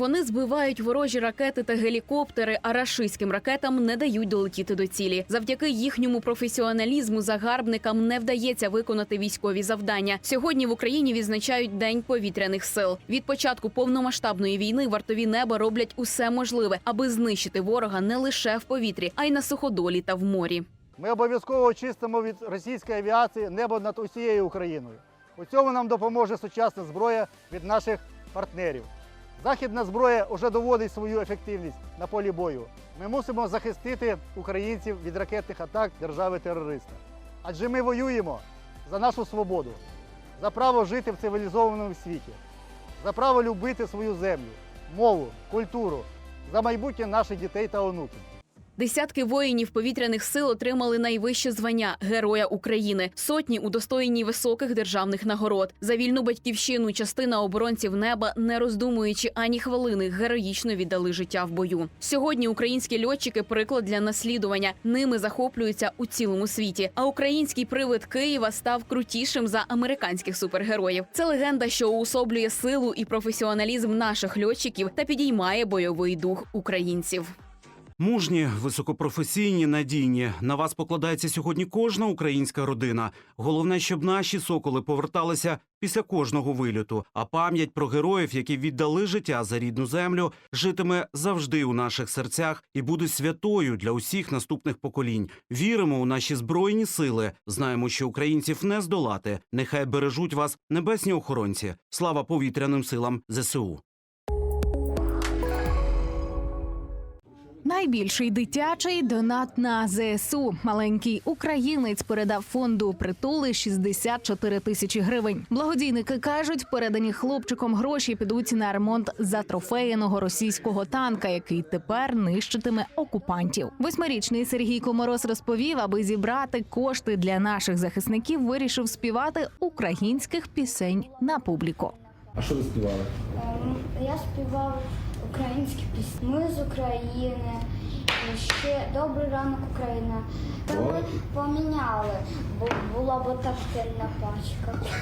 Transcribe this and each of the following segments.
Вони збивають ворожі ракети та гелікоптери, а рашистським ракетам не дають долетіти до цілі. Завдяки їхньому професіоналізму загарбникам не вдається виконати військові завдання. Сьогодні в Україні відзначають День повітряних сил. Від початку повномасштабної війни вартові неба роблять усе можливе, аби знищити ворога не лише в повітрі, а й на суходолі та в морі. Ми обов'язково очистимо від російської авіації небо над усією Україною. У цьому нам допоможе сучасна зброя від наших партнерів. Західна зброя вже доводить свою ефективність на полі бою. Ми мусимо захистити українців від ракетних атак держави-терориста. Адже ми воюємо за нашу свободу, за право жити в цивілізованому світі, за право любити свою землю, мову, культуру, за майбутнє наших дітей та онуків. Десятки воїнів повітряних сил отримали найвище звання Героя України. Сотні удостоєні високих державних нагород. За вільну батьківщину частина оборонців неба, не роздумуючи ані хвилини, героїчно віддали життя в бою. Сьогодні українські льотчики приклад для наслідування. Ними захоплюються у цілому світі. А український привид Києва став крутішим за американських супергероїв. Це легенда, що уособлює силу і професіоналізм наших льотчиків та підіймає бойовий дух українців. Мужні, високопрофесійні, надійні. На вас покладається сьогодні кожна українська родина. Головне, щоб наші соколи поверталися після кожного вильоту. А пам'ять про героїв, які віддали життя за рідну землю, житиме завжди у наших серцях і буде святою для усіх наступних поколінь. Віримо у наші збройні сили. Знаємо, що українців не здолати. Нехай бережуть вас небесні охоронці. Слава повітряним силам ЗСУ. Найбільший дитячий донат на ЗСУ. Маленький українець передав фонду притули 64 тисячі гривень. Благодійники кажуть, передані хлопчиком гроші підуть на ремонт затрофеєного російського танка, який тепер нищитиме окупантів. Восьмирічний Сергій Комороз розповів, аби зібрати кошти для наших захисників, вирішив співати українських пісень на публіку. А що ви співали? Ем, Я співав українські пісні. Ми з України. Ще добрий ранок Україна. Та ми поміняли, бо була б так сильна пачка.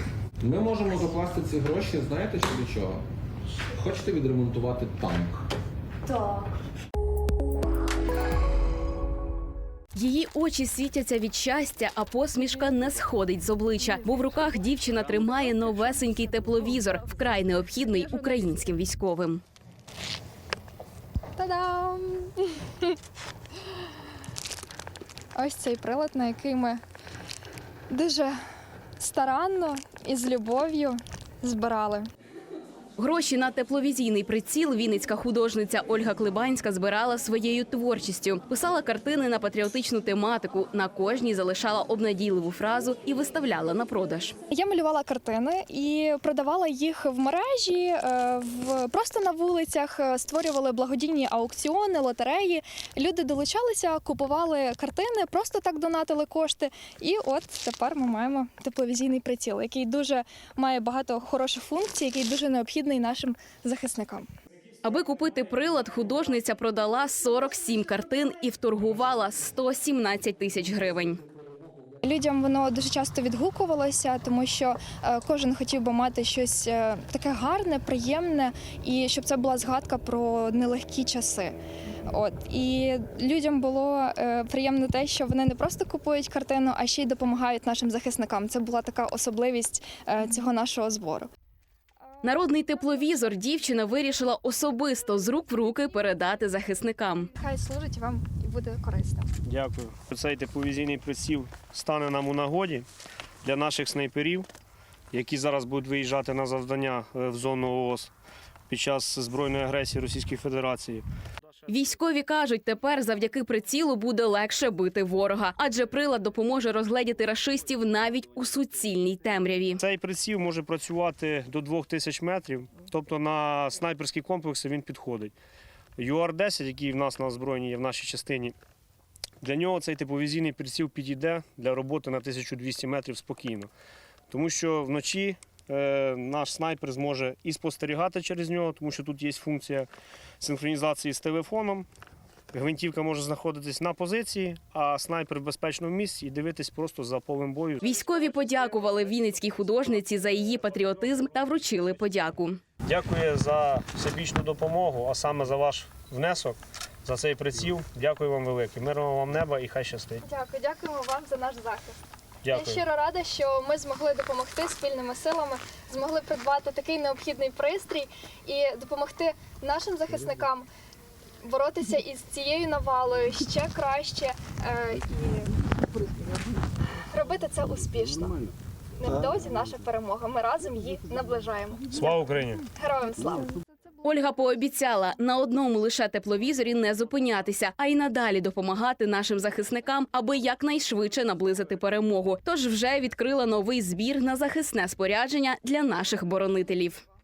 Ми можемо закласти ці гроші, знаєте що до чого? Хочете відремонтувати танк? Так. Її очі світяться від щастя, а посмішка не сходить з обличчя, бо в руках дівчина тримає новесенький тепловізор, вкрай необхідний українським військовим. Та-дам! Ось цей прилад, на який ми дуже старанно і з любов'ю збирали. Гроші на тепловізійний приціл вінницька художниця Ольга Клибанська збирала своєю творчістю. Писала картини на патріотичну тематику. На кожній залишала обнадійливу фразу і виставляла на продаж. Я малювала картини і продавала їх в мережі, е, в просто на вулицях, е, створювали благодійні аукціони, лотереї. Люди долучалися, купували картини, просто так донатили кошти. І от тепер ми маємо тепловізійний приціл, який дуже має багато хороших функцій, який дуже необхідний нашим захисникам. Аби купити прилад, художниця продала 47 картин і вторгувала 117 тисяч гривень. Людям воно дуже часто відгукувалося, тому що е, кожен хотів би мати щось е, таке гарне, приємне, і щоб це була згадка про нелегкі часи. От і людям було е, приємно те, що вони не просто купують картину, а ще й допомагають нашим захисникам. Це була така особливість цього нашого збору. Народний тепловізор дівчина вирішила особисто з рук в руки передати захисникам. Хай служить вам і буде корисно. Дякую. Цей тепловізійний приціл стане нам у нагоді для наших снайперів, які зараз будуть виїжджати на завдання е, в зону ООС під час збройної агресії Російської Федерації. Військові кажуть, тепер завдяки прицілу буде легше бити ворога, адже прилад допоможе розгледіти рашистів навіть у суцільній темряві. Цей приціл може працювати до 2000 метрів, тобто на снайперські комплекси він підходить. ЮАР-10, який в нас на озброєнні є в нашій частині, для нього цей тепловізійний приціл підійде для роботи на 1200 метрів спокійно. Тому що вночі наш снайпер зможе і спостерігати через нього, тому що тут є функція синхронізації з телефоном. Гвинтівка може знаходитись на позиції, а снайпер в безпечному місці і дивитись просто за полем бою. Військові подякували вінницькій художниці за її патріотизм та вручили подяку. Дякую за всебічну допомогу, а саме за ваш внесок, за цей приціл. Дякую вам велике. Мирного вам неба і хай щастить. Дякую, дякуємо вам за наш захист. Дякую. Я щиро рада, що ми змогли допомогти спільними силами, змогли придбати такий необхідний пристрій і допомогти нашим захисникам боротися із цією навалою ще краще е, і робити це успішно. Невдовзі наша перемога. Ми разом її наближаємо. Слава Україні! Героям слава! Ольга пообіцяла на одному лише тепловізорі не зупинятися, а й надалі допомагати нашим захисникам, аби якнайшвидше наблизити перемогу. Тож вже відкрила новий збір на захисне спорядження для наших боронителів.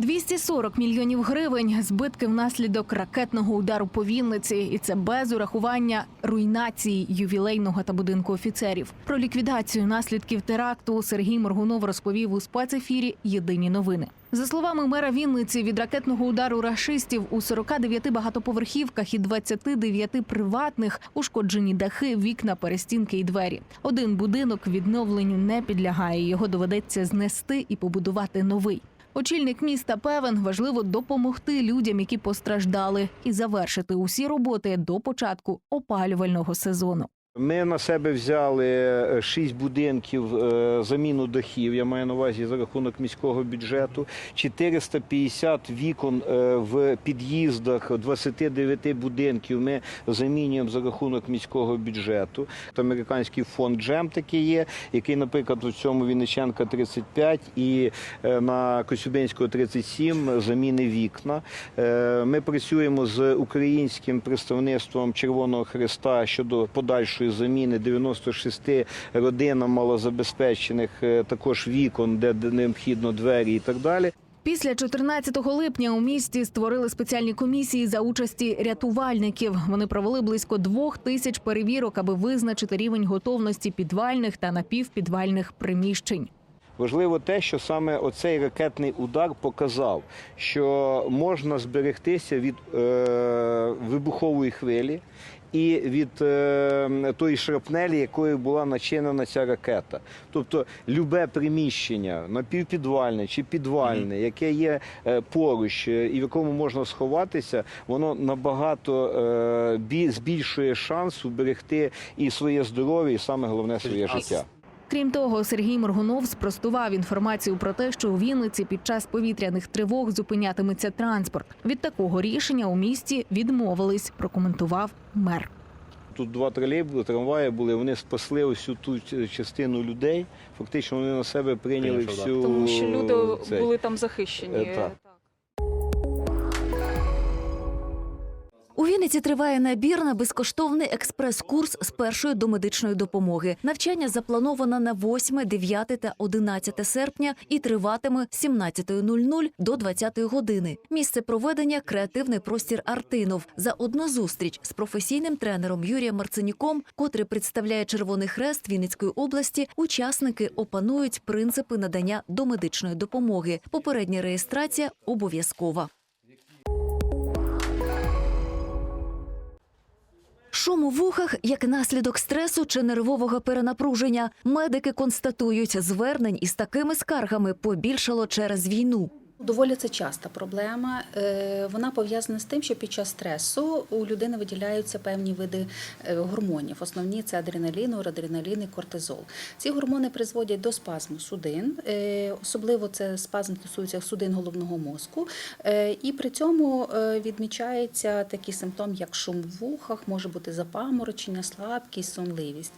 240 мільйонів гривень збитки внаслідок ракетного удару по Вінниці, і це без урахування руйнації ювілейного та будинку офіцерів. Про ліквідацію наслідків теракту Сергій Моргунов розповів у спецефірі Єдині новини. За словами мера Вінниці, від ракетного удару рашистів у 49 багатоповерхівках і 29 приватних ушкоджені дахи, вікна, перестінки і двері. Один будинок відновленню не підлягає. Його доведеться знести і побудувати новий. Очільник міста певен, важливо допомогти людям, які постраждали, і завершити усі роботи до початку опалювального сезону. Ми на себе взяли е, шість будинків е, заміну дахів. Я маю на увазі за рахунок міського бюджету, 450 вікон е, в під'їздах 29 будинків. Ми замінюємо за рахунок міського бюджету. Американський фонд Джем такий є, який, наприклад, у цьому Вінниченка 35 і на Косюбинського 37 заміни вікна. Ми працюємо з українським представництвом Червоного Христа щодо подальшої заміни 96 родинам малозабезпечених е, також вікон, де де необхідно двері і так далі. Після 14 липня у місті створили спеціальні комісії за участі рятувальників. Вони провели близько двох тисяч перевірок, аби визначити рівень готовності підвальних та напівпідвальних приміщень. Важливо те, що саме оцей ракетний удар показав, що можна зберегтися від е, вибухової хвилі і від е, тої шрапнелі, якою була начинена ця ракета. Тобто, любе приміщення, напівпідвальне чи підвальне, яке є е, поруч е, і в якому можна сховатися, воно набагато е, бі- збільшує шанс уберегти і своє здоров'я, і саме головне своє життя. Крім того, Сергій Моргунов спростував інформацію про те, що у Вінниці під час повітряних тривог зупинятиметься транспорт. Від такого рішення у місті відмовились, прокоментував мер. Тут два тролейбуси, трамваї були, вони спасли ось ту частину людей. Фактично вони на себе прийняли всю Тому що люди цей. були там захищені. Е, так. Вінниці триває набір на безкоштовний експрес-курс з першої до медичної допомоги. Навчання заплановано на 8, 9 та 11 серпня і триватиме з 17.00 до 20 години. Місце проведення креативний простір Артинов. За одну зустріч з професійним тренером Юрієм Марцинюком, котрий представляє Червоний Хрест Вінницької області, учасники опанують принципи надання домедичної допомоги. Попередня реєстрація обов'язкова. Шум у вухах як наслідок стресу чи нервового перенапруження. Медики констатують, звернень із такими скаргами побільшало через війну. Доволі це часта проблема. Е, Вона пов'язана з тим, що під час стресу у людини виділяються певні види е, гормонів. Основні це адреналін, норадреналін і кортизол. Ці гормони призводять до спазму судин, е, особливо це спазм стосується судин головного мозку. І при цьому відмічається такий симптом, як шум в вухах, може бути запаморочення, слабкість, сонливість.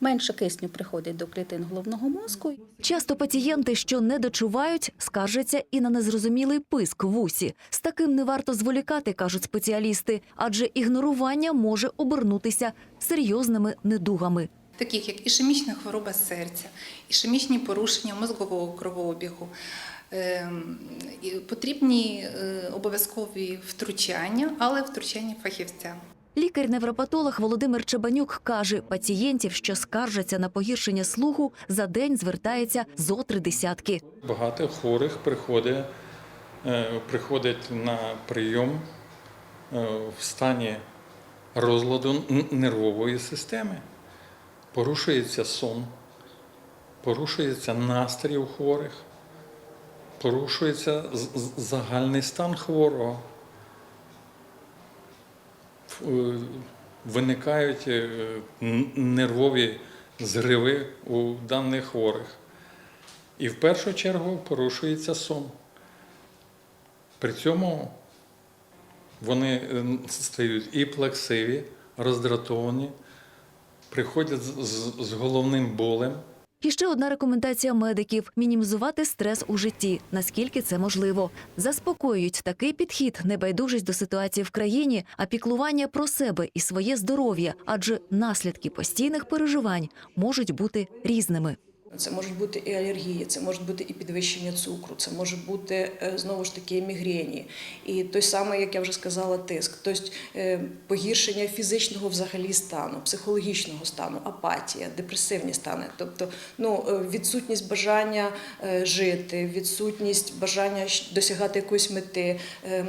Менше кисню приходить до клітин головного мозку. Часто пацієнти, що не дочувають, скаржаться і на незрозумілий писк в усі. З таким не варто зволікати, кажуть спеціалісти, адже ігнорування може обернутися серйозними недугами. таких як ішемічна хвороба серця, ішемічні порушення мозгового кровообігу. Ем, Потрібні е, обов'язкові втручання, але втручання фахівця. Лікар-невропатолог Володимир Чебанюк каже, пацієнтів, що скаржаться на погіршення слуху, за день звертається зо три десятки. Багато хворих приходить е, на прийом е, в стані розладу нервової системи. Порушується сон, порушується настрій у хворих, порушується загальний стан хворого. Е, Виникають е, нервові зриви у даних хворих. І в першу чергу порушується сон. При цьому вони е, стають і плаксиві, роздратовані, приходять з головним болем. І ще одна рекомендація медиків мінімізувати стрес у житті, наскільки це можливо. Заспокоюють такий підхід, небайдужість до ситуації в країні, а піклування про себе і своє здоров'я, адже наслідки постійних переживань можуть бути різними. Це можуть бути і алергії, це може бути і підвищення цукру, це може бути е, знову ж таки мігрені. І той самий, як я вже сказала, тиск, тобто е, погіршення фізичного взагалі стану, психологічного стану, апатія, депресивні стани, тобто ну, е, відсутність бажання жити, відсутність бажання досягати якоїсь мети,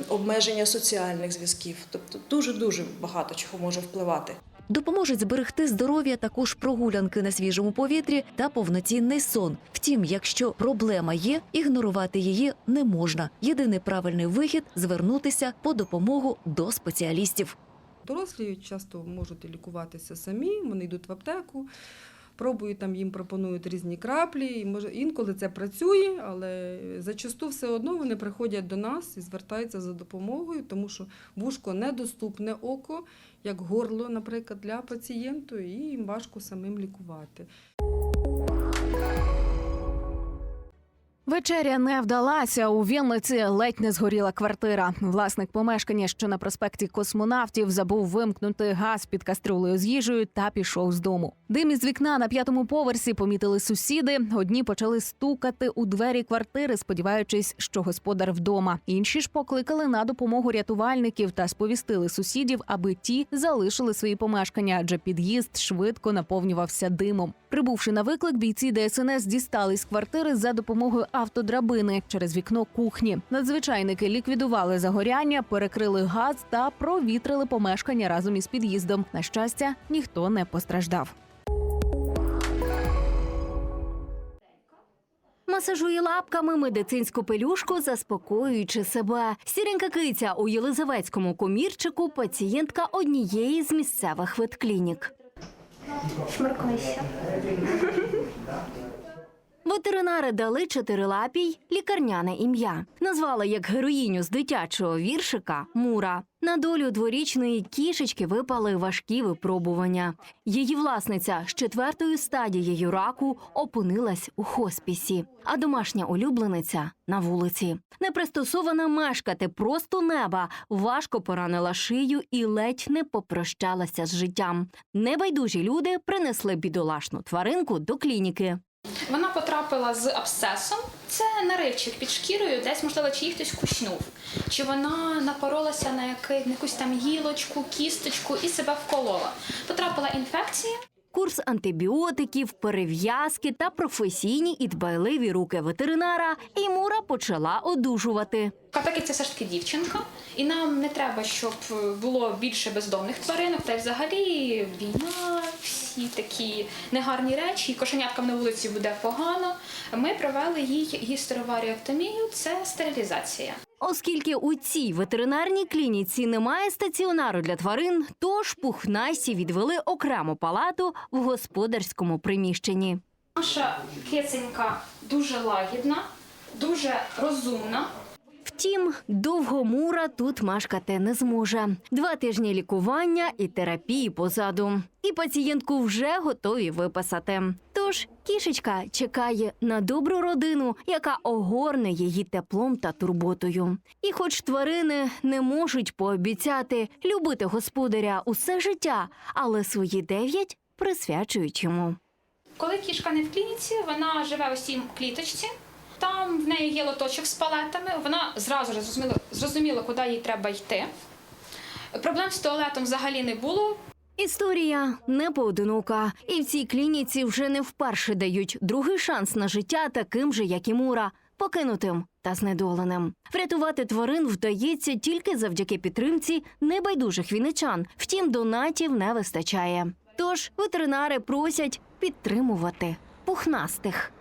обмеження соціальних зв'язків. Тобто дуже дуже багато чого може впливати. Допоможуть зберегти здоров'я також прогулянки на свіжому повітрі та повноцінний сон. Втім, якщо проблема є, ігнорувати її не можна. Єдиний правильний вихід звернутися по допомогу до спеціалістів. Дорослі часто можуть лікуватися самі, вони йдуть в аптеку, пробують там їм пропонують різні краплі. І може інколи це працює, але зачасту все одно вони приходять до нас і звертаються за допомогою, тому що вушко недоступне око, як горло, наприклад, для пацієнту, і їм важко самим лікувати. Вечеря не вдалася. У Вінниці ледь не згоріла квартира. Власник помешкання, що на проспекті космонавтів, забув вимкнути газ під каструлею з їжею та пішов з дому. Дим із вікна на п'ятому поверсі помітили сусіди. Одні почали стукати у двері квартири, сподіваючись, що господар вдома. Інші ж покликали на допомогу рятувальників та сповістили сусідів, аби ті залишили свої помешкання, адже під'їзд швидко наповнювався димом. Прибувши на виклик, бійці ДСНС дістали з квартири за допомогою автодрабини через вікно кухні. Надзвичайники ліквідували загоряння, перекрили газ та провітрили помешкання разом із під'їздом. На щастя, ніхто не постраждав. Масажує лапками медицинську пелюшку, заспокоюючи себе. Сіренька киця у Єлизаветському комірчику пацієнтка однієї з місцевих ветклінік. Шмаркайся. Ветеринари дали чотирилапій лікарняне ім'я. Назвали як героїню з дитячого віршика Мура. На долю дворічної кішечки випали важкі випробування. Її власниця з четвертою стадією раку опинилась у хоспісі, а домашня улюблениця на вулиці. Непристосована мешкати просто неба, важко поранила шию і ледь не попрощалася з життям. Небайдужі люди принесли бідолашну тваринку до клініки. Вона потрапила з абсцесом. Це наривчик під шкірою, десь, можливо, чи її хтось кушнув. Чи вона напоролася на, який, на якусь там гілочку, кісточку і себе вколола. Потрапила інфекція. Курс антибіотиків, перев'язки та професійні і дбайливі руки ветеринара, і Мура почала одужувати. Так як це все ж таки дівчинка, і нам не треба, щоб було більше бездомних тваринок, та й взагалі війна, всі такі негарні речі, і кошеняткам на вулиці буде погано. Ми провели їй гістероваріоктомію, це стерилізація. Оскільки у цій ветеринарній клініці немає стаціонару для тварин, тож пухнасі відвели окрему палату в господарському приміщенні. Наша киценька дуже лагідна, дуже розумна. Втім, довго Мура тут мешкати не зможе. Два тижні лікування і терапії позаду. І пацієнтку вже готові виписати. Тож кішечка чекає на добру родину, яка огорне її теплом та турботою. І хоч тварини не можуть пообіцяти любити господаря усе життя, але свої дев'ять присвячують йому. Коли кішка не в клініці, вона живе у цій кліточці. Там в неї є лоточок з палетами. Вона зразу зрозуміла, зрозуміла, куди їй треба йти. Проблем з туалетом взагалі не було. Історія не поодинока, і в цій клініці вже не вперше дають другий шанс на життя таким же, як і Мура. покинутим та знедоленим. Врятувати тварин вдається тільки завдяки підтримці небайдужих вінничан. Втім, донатів не вистачає. Тож ветеринари просять підтримувати пухнастих.